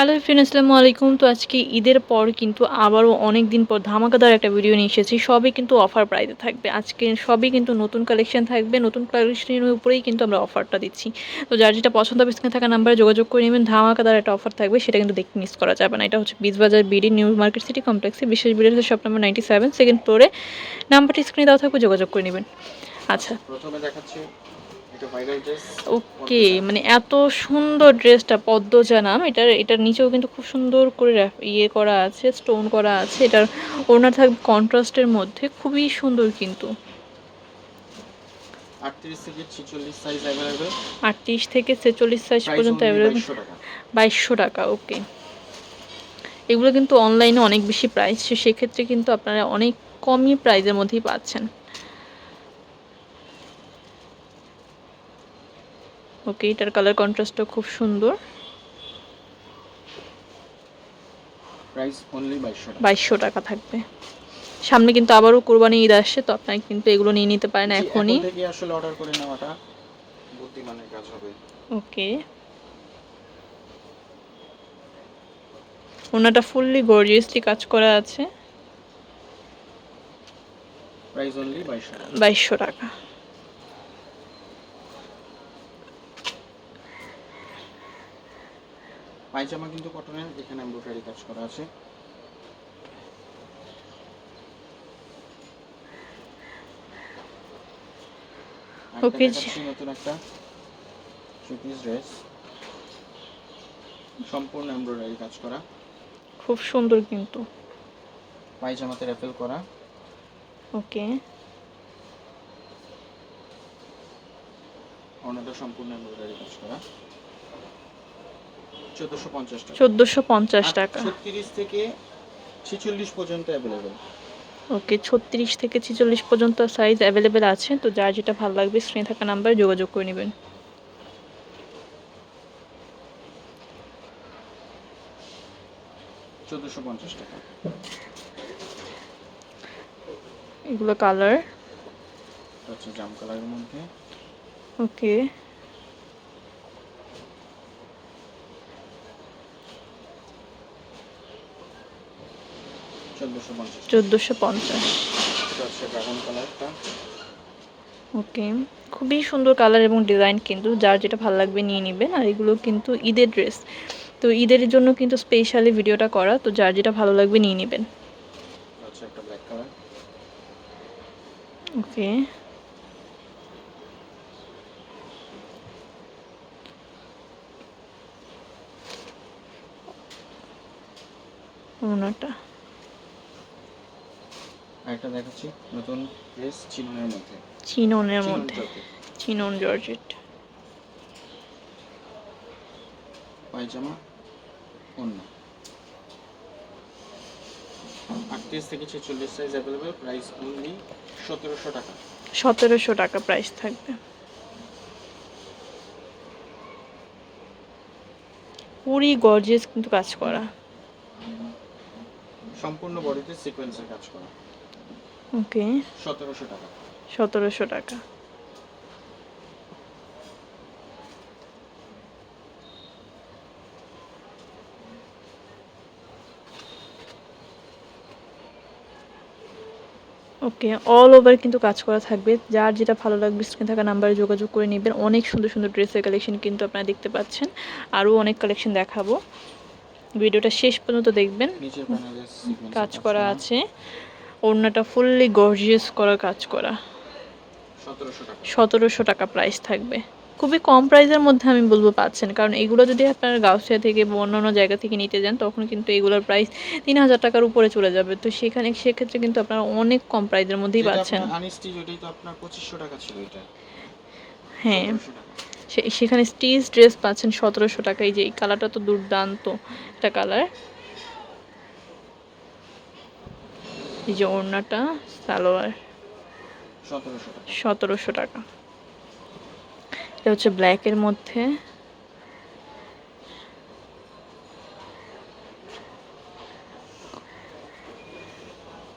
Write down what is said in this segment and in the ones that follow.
Hello friend আসসালামু আলাইকুম। তো আজকে ঈদের পর কিন্তু আবারও অনেক দিন পর ধামাকাদার একটা ভিডিও নিয়ে এসেছি। সবই কিন্তু অফার প্রাইসে থাকবে। আজকে সবই কিন্তু নতুন কালেকশন থাকবে। নতুন কালেকশনের উপরেই কিন্তু আমরা অফারটা দিচ্ছি। তো যার যেটা পছন্দ হবে, স্ক্রিনে থাকা নাম্বারে যোগাযোগ করে নেবেন। ধামাকাদার একটা অফার থাকবে, সেটা কিন্তু দেখতে মিস করা যাবে না। এটা হচ্ছে Bijbazar BD new market city কমপ্লেক্সে বিশেষ বিডি হচ্ছে shop number ninety seven second ফ্লোরে নাম্বারটি স্ক্রিনে দেওয়া থাকবে, যোগাযোগ করে নেবেন। আচ্ছা। প্রথমে দেখাচ্ছি। ওকে মানে এত সুন্দর ড্রেসটা পদ্মজা নাম এটার এটার নিচেও কিন্তু খুব সুন্দর করে ইয়ে করা আছে স্টোন করা আছে। এটার ওনার থাকবে কন্ট্রাস্টের মধ্যে খুবই সুন্দর কিন্তু। আটত্রিশ থেকে ছিচল্লিশ সাইজ পর্যন্ত অ্যাভেলেবেল বাইশশো টাকা। ওকে এগুলো কিন্তু অনলাইনে অনেক বেশি প্রাইস সেক্ষেত্রে কিন্তু আপনারা অনেক কমই প্রাইসের মধ্যেই পাচ্ছেন। ওকে এটার কালার কন্ট্রাস্টটা খুব সুন্দর। বাইশশো টাকা। থাকবে। সামনে কিন্তু আবারও কোরবানি ঈদ আসছে তো আপনারা কিন্তু এগুলো নিয়ে নিতে পারেন এখনই। এখন আসলে অর্ডার করে নেওয়াটা বুদ্ধিমানের কাজ হবে। ওকে। ওনাটা ফুললি গর্জিয়াসলি কাজ করা আছে। প্রাইস অনলি বাইশশো টাকা বাইশশো টাকা পায়জামা কিন্তু কটনের এখানে এমব্রয়ডারি কাজ করা আছে। জি। নতুন একটা পিস ড্রেস সম্পূর্ণ এমব্রয়ডারি কাজ করা। খুব সুন্দর কিন্তু। পায়জামাতে র্যাফেল করা। ওকে অন্যটা সম্পূর্ণ এমব্রয়ডারি কাজ করা। চোদ্দোশো পঞ্চাশ টাকা। ছত্রিশ থেকে ছিচল্লিশ পর্যন্ত অ্যাভেলেবেল ওকে ছত্রিশ থেকে ছেচল্লিশ পর্যন্ত সাইজ অ্যাভেলেবেল আছে তো যার যেটা ভালো লাগবে স্ক্রিনে থাকা নাম্বারে যোগাযোগ করে নেবেন। চোদ্দোশো পঞ্চাশ টাকা। এগুলো কালার হচ্ছে জাম কালারের মধ্যে। ওকে। চোদ্দোশো পঞ্চাশ। ওকে খুবই সুন্দর কালার এবং ডিজাইন কিন্তু যার যেটা ভালো লাগবে নিয়ে নেবেন আর এগুলো কিন্তু ঈদের ড্রেস। তো ঈদের জন্য কিন্তু স্পেশালি ভিডিওটা করা তো যার যেটা ভালো লাগবে নিয়ে নেবেন। ওকে। ওনাটা একটা দেখাচ্ছি নতুন ড্রেস চিননের মধ্যে। চিননের চিনন মধ্যে। Chinon georgette. পায়জামা অন্য আটত্রিশ থেকে ছেচল্লিশ সাইজ অ্যাভেলেবেল প্রাইস অনলি সতেরোশো টাকা। সতেরোশো টাকা প্রাইস থাকবে। পুরি গর্জিয়াস কিন্তু কাজ করা। সম্পূর্ণ বডিতে সিকোয়েন্সের কাজ করা। ওকে। সতেরোশো টাকা। সতেরোশো টাকা। ওকে অল ওভার কিন্তু কাজ করা থাকবে। যার যেটা ভালো লাগবে স্ক্রিনে থাকা নাম্বারে যোগাযোগ করে নেবেন। অনেক সুন্দর সুন্দর ড্রেসের কালেকশন কিন্তু আপনারা দেখতে পাচ্ছেন। আরও অনেক কালেকশন দেখাবো। ভিডিওটা শেষ পর্যন্ত দেখবেন। কাজ করা আছে। ওড়নাটা ফুললি গর্জিয়াস করা কাজ করা। সতেরোশো টাকা। প্রাইস থাকবে। খুবই কম প্রাইসের মধ্যে আমি বলব পাচ্ছেন কারণ এগুলো যদি আপনারা গাউসিয়া থেকে বা অন্যান্য জায়গা থেকে নিতে যান তখন কিন্তু এগুলোর প্রাইস তিন হাজার টাকার উপরে চলে যাবে। তো সেখানে সেক্ষেত্রে কিন্তু আপনারা অনেক কম প্রাইসের মধ্যেই পাচ্ছেন। হ্যাঁ। সেখানে স্টিচ ড্রেস পাচ্ছেন সতেরোশো টাকায় যে এই কালারটা তো দুর্দান্ত একটা কালার এই যে ওড়নাটা সালোয়ার। সতেরোশো টাকা। এটা হচ্ছে ব্ল্যাকের মধ্যে।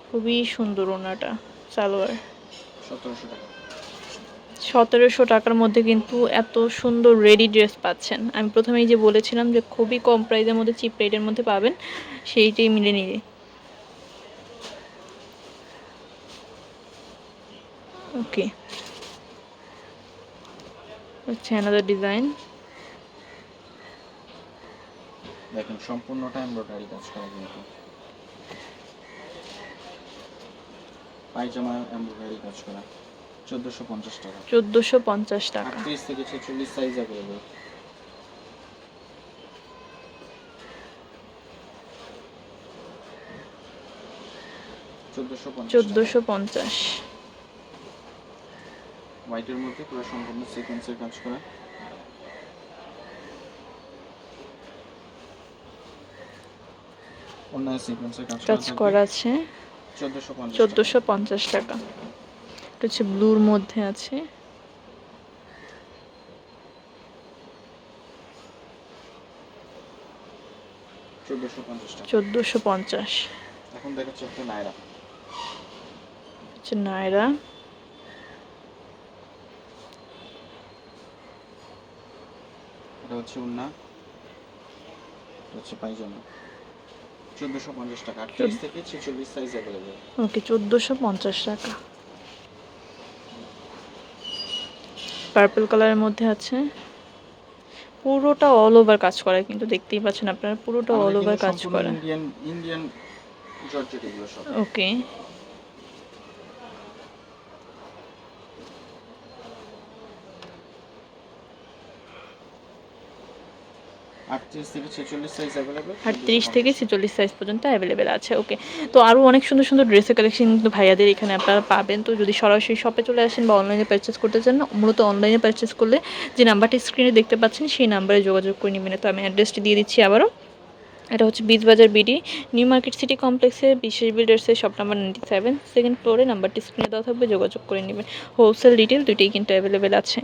খুবই সুন্দর ওনাটা সালোয়ার। সতেরোশো টাকার মধ্যে কিন্তু এত সুন্দর রেডি ড্রেস পাচ্ছেন। আমি প্রথমেই যে বলেছিলাম যে খুবই কম প্রাইসের মধ্যে চিপ রেটের মধ্যে পাবেন সেইটাই মিলে নিয়ে ওকে হচ্ছে অ্যানাদার ডিজাইন দেখেন সম্পূর্ণটা এমব্রয়ডারি কাজ করা কিন্তু পায়জামা এমব্রয়ডারি কাজ করা। চোদ্দোশো পঞ্চাশ টাকা। চোদ্দোশো পঞ্চাশ টাকা। আটত্রিশ থেকে ছেচল্লিশ সাইজ অ্যাভেলেবেল চোদ্দোশো পঞ্চাশ চোদ্দোশো পঞ্চাশ। হোয়াইটের মধ্যে পুরো সম্পূর্ণ সিকোয়েন্সের কাজ করা। অন্য সিকোয়েন্সের কাজ কাজ করা আছে। চোদ্দোশো পঞ্চাশ চোদ্দোশো পঞ্চাশ টাকা। এটা হচ্ছে ব্লুর মধ্যে আছে। চোদ্দোশো পঞ্চাশ টাকা। চোদ্দোশো পঞ্চাশ। এখন দেখাচ্ছে একটা নায়রা। হচ্ছে নায়রা। এটা হচ্ছে উন্না। হচ্ছে পায়জামা। চোদ্দোশো পঞ্চাশ টাকা। আটত্রিশ থেকে ছেচল্লিশ সাইজ অ্যাভেলেবেল ওকে চোদ্দোশো পঞ্চাশ টাকা। পার্পল কালারের মধ্যে আছে। পুরোটা অল ওভার কাজ করা কিন্তু দেখতেই পাচ্ছেন আপনারা পুরোটা অল ওভার কাজ করা। ইন্ডিয়ান ইন্ডিয়ান জর্জেট এগুলো সব। ওকে আটত্রিশ থেকে ছেচল্লিশ সাইজ পর্যন্ত অ্যাভেলেবেল আছে ওকে তো আরও অনেক সুন্দর সুন্দর ড্রেসের কালেকশন কিন্তু ভাইয়াদের এখানে আপনারা পাবেন। তো যদি সরাসরি শপে চলে আসেন বা অনলাইনে পারচেস করতে চান, মূলত অনলাইনে পারচেস করলে যে নাম্বারটি স্ক্রিনে দেখতে পাচ্ছেন, সেই নাম্বারে যোগাযোগ করে নেবেন। তো আমি অ্যাড্রেসটি দিয়ে দিচ্ছি আবারও। এটা হচ্ছে Bijbazar BD new market city কমপ্লেক্সে বিশেষ বিল্ডার্সের shop number ninety seven second ফ্লোরে নাম্বারটি স্ক্রিনে দেওয়া থাকবে, যোগাযোগ করে নেবেন। হোলসেল রিটেল দুইটাই কিন্তু অ্যাভেলেবেল আছে।